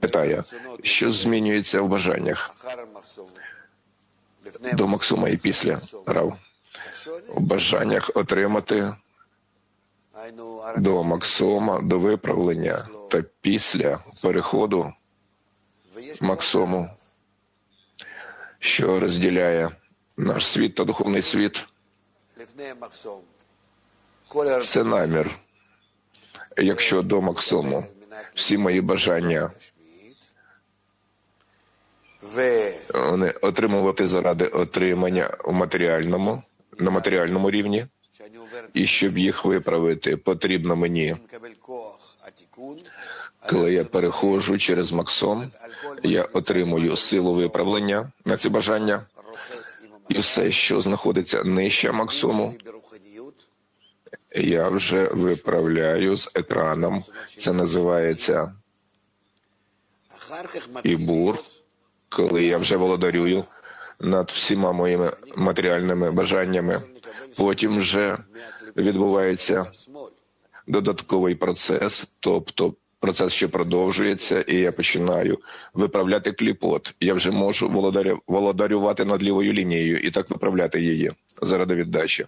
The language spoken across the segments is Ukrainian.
питає, що змінюється в бажаннях до Максума і після Рав. У бажаннях отримати до Максома, до виправлення та після переходу Максому, що розділяє наш світ та духовний світ, це намір. Якщо до Максому всі мої бажання. Вони отримувати заради отримання у матеріальному, на матеріальному рівні, і щоб їх виправити, потрібно мені, коли я переходжу через Максом, я отримую силу виправлення на ці бажання, і все, що знаходиться нижче Максому, я вже виправляю з екраном. Це називається ібур, коли я вже володарюю над всіма моїми матеріальними бажаннями. Потім вже відбувається додатковий процес, тобто процес, що продовжується, і я починаю виправляти кліпот. Я вже можу володарю, володарювати над лівою лінією і так виправляти її заради віддачі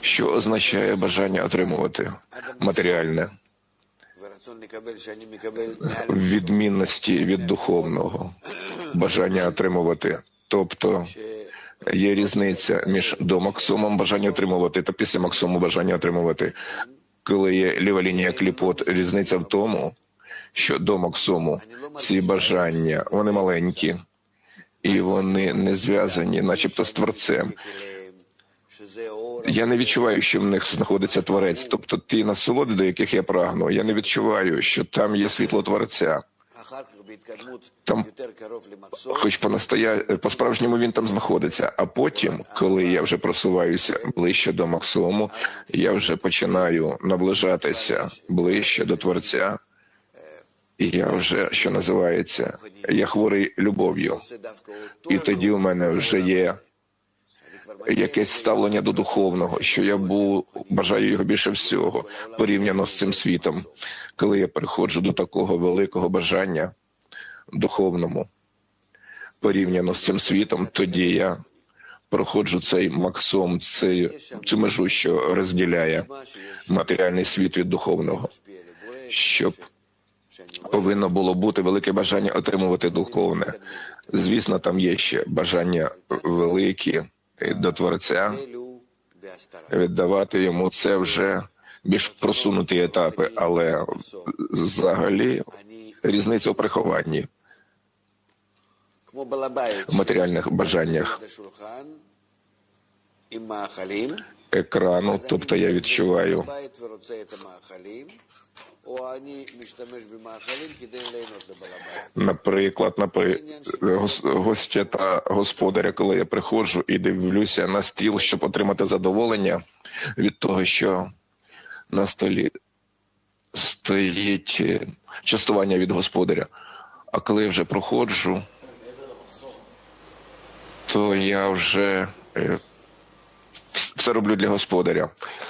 що означає бажання отримувати матеріальне? В відмінності від духовного, бажання отримувати, тобто. Є різниця між до максимум бажання отримувати та після максимуму бажання отримувати. Коли є ліва лінія кліпот, різниця в тому, що до максимуму ці бажання вони маленькі, і вони не зв'язані, начебто, з творцем. Я не відчуваю, що в них знаходиться творець, тобто ті насолоди, до яких я прагну. Я не відчуваю, що там є світло творця. Там, хоч по по справжньому він там знаходиться. А потім, коли я вже просуваюся ближче до максимуму, я вже починаю наближатися ближче до творця. І я вже що називається, я хворий любов'ю, і тоді у мене вже є якесь ставлення до духовного, що я був бажаю його більше всього порівняно з цим світом, коли я приходжу до такого великого бажання духовному, порівняно з цим світом, тоді я проходжу цей максом, цей, цю межу, що розділяє матеріальний світ від духовного, щоб повинно було бути велике бажання отримувати духовне. Звісно, там є ще бажання великі до творця віддавати йому це вже більш просунуті етапи, але взагалі різниця у прихованні в матеріальних бажаннях екрану, тобто я відчуваю Наприклад, напри... гостя та господаря, коли я приходжу і дивлюся на стіл, щоб отримати задоволення від того, що на столі стоїть е, частування від господаря. А коли я вже проходжу, то я вже е, все роблю для господаря.